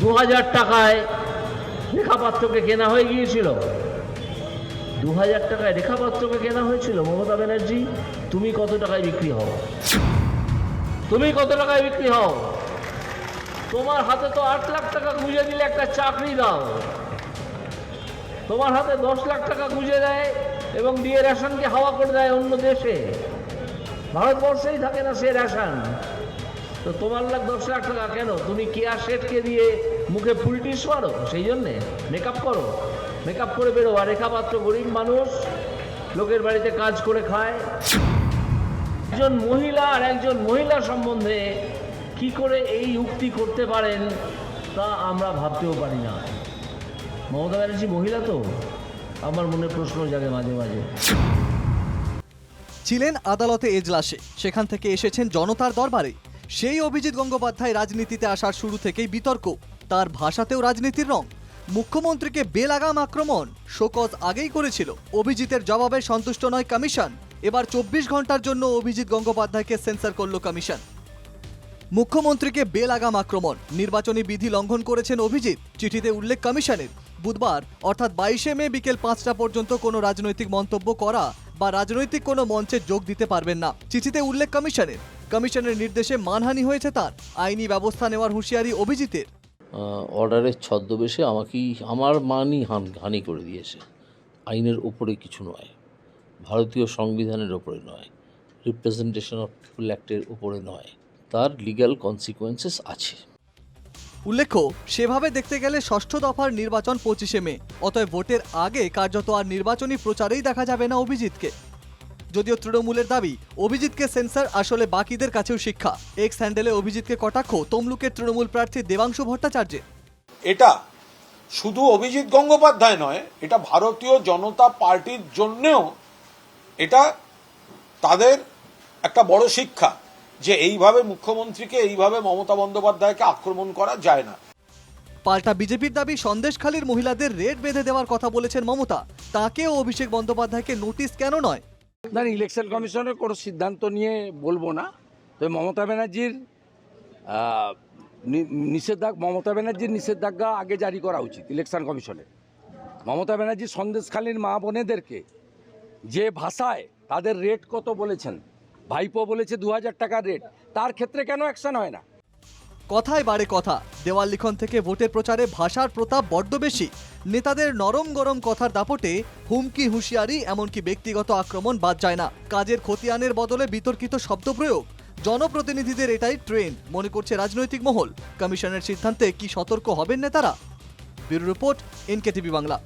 দু হাজার টাকায় রেখাপাত্রকে কেনা হয়ে গিয়েছিল। দু হাজার টাকায় রেখাপাত্রকে কেনা হয়েছিল, মমতা ব্যানার্জি, তুমি কত টাকায় বিক্রি হও? তুমি কত টাকায় বিক্রি হও? তোমার হাতে তো আট লাখ টাকা গুঁজে দিলে একটা চাকরি দাও। তোমার হাতে দশ লাখ টাকা গুঁজে দেয় এবং দিয়ে রেশনকে হাওয়া করে দেয় অন্য দেশে। ভারতবর্ষেই থাকে না সে রেশন। তো তোমার লাখ দশ লাখ টাকা কেন? তুমি কেয়ার শেটকে দিয়ে মুখে ফুলটিস মারো সেই জন্যে মেকআপ করো। মেকআপ করে বেরো আর রেখাপাত্র গরিব মানুষ, লোকের বাড়িতে কাজ করে খায়। একজন মহিলা আর একজন মহিলা সম্বন্ধে কি করে এই উক্তি করতে পারেন তা আমরা ভাবতেও পারি না। মমতা ব্যানার্জি মহিলা তো? আমার মনে প্রশ্ন জাগে মাঝে মাঝে। ছিলেন আদালতে এজলাসে। সেখান থেকে এসেছেন জনতার দরবারে। সেই অভিজিৎ গঙ্গোপাধ্যায় রাজনীতিতে আসার শুরু থেকেই বিতর্ক। তার ভাষাতেও রাজনীতির রং। মুখ্যমন্ত্রীকে বেলাগাম আক্রমণ শোকজ আগেই করেছিল। অভিজিতের জবাবে সন্তুষ্ট নয় কমিশন। এবার চব্বিশ ঘণ্টার জন্য অভিজিৎ গঙ্গোপাধ্যায়কে সেন্সর করল কমিশন। মুখ্যমন্ত্রীকে বেলাগাম আক্রমণ। নির্বাচনী বিধি লঙ্ঘন করেছেন অভিজিৎ। চিঠিতে উল্লেখ কমিশনের। বুধবার, অর্থাৎ বাইশে মে বিকেল পাঁচটা পর্যন্ত কোনো রাজনৈতিক মন্তব্য করা বা রাজনৈতিক কোনো মঞ্চে যোগ দিতে পারবেন না। চিঠিতে উল্লেখ কমিশনের। কমিশনের নির্দেশে মানহানি হয়েছে তার। আইনি ব্যবস্থা নেওয়ার হুঁশিয়ারি অভিজিতের। অর্ডারের ছদ্মবেশে আমাকেই আমার মানই হান হানি করে দিয়েছে। আইনের উপরে কিছু নয় ভারতীয় সংবিধানের ওপরে নয় রিপ্রেজেন্টেশন অফ পিপুল অ্যাক্টের উপরে নয় তার লিগ্যাল কনসিকোয়েন্সেস আছে। উল্লেখ্য সেভাবে দেখতে গেলে ষষ্ঠ দফার নির্বাচন পঁচিশে মে অতএব ভোটের আগে কার্যত আর নির্বাচনী প্রচারেই দেখা যাবে না অভিজিৎকে। যদিও তৃণমূলের দাবি অভিজিৎকে সেন্সার আসলে বাকিদের কাছেও শিক্ষা। এক্স হ্যান্ডেলে অভিজিৎকে কটাক্ষ তমলুকের তৃণমূল প্রার্থী দেবাংশু ভট্টাচার্যের। এটা শুধু অভিজিৎ গঙ্গোপাধ্যায় নয় এটা ভারতীয় জনতা পার্টির জন্যেও এটা তাদের একটা বড় শিক্ষা যে এইভাবে মুখ্যমন্ত্রীকে এইভাবে মমতা বন্দ্যোপাধ্যায়কে আক্রমণ করা যায় না। পাল্টা বিজেপির দাবি সন্দেশখালীর মহিলাদের রেট বেঁধে দেওয়ার কথা বলেছেন মমতা। তাকেও অভিষেক বন্দ্যোপাধ্যায়কে নোটিশ কেন নয়? না ইলেকশন কমিশনের কোনো সিদ্ধান্ত নিয়ে বলব না। তবে মমতা ব্যানার্জির নিষেধাজ্ঞা, মমতা ব্যানার্জির নিষেধাজ্ঞা আগে জারি করা উচিত ইলেকশন কমিশনের। মমতা ব্যানার্জি সন্দেশখালীর মা বোনেদেরকে যে ভাষায় তাদের রেট কত বলেছেন, ভাইপো বলেছে দু টাকার রেট তার ক্ষেত্রে কেন অ্যাকশন হয় না? কথায় বাড়ে কথা। দেওয়াল লিখন থেকে ভোটের প্রচারে ভাষার প্রতাপ বড্ড বেশি। নেতাদের নরম গরম কথার দাপটে হুমকি, হুঁশিয়ারি, এমনকি ব্যক্তিগত আক্রমণ বাদ যায় না। কাজের খতিয়ানের বদলে বিতর্কিত শব্দ প্রয়োগ। জনপ্রতিনিধিদের এটাই ট্রেন্ড মনে করছে রাজনৈতিক মহল। কমিশনের সিদ্ধান্তে কি সতর্ক হবেন নেতারা? Bureau report, NKTV Bangla.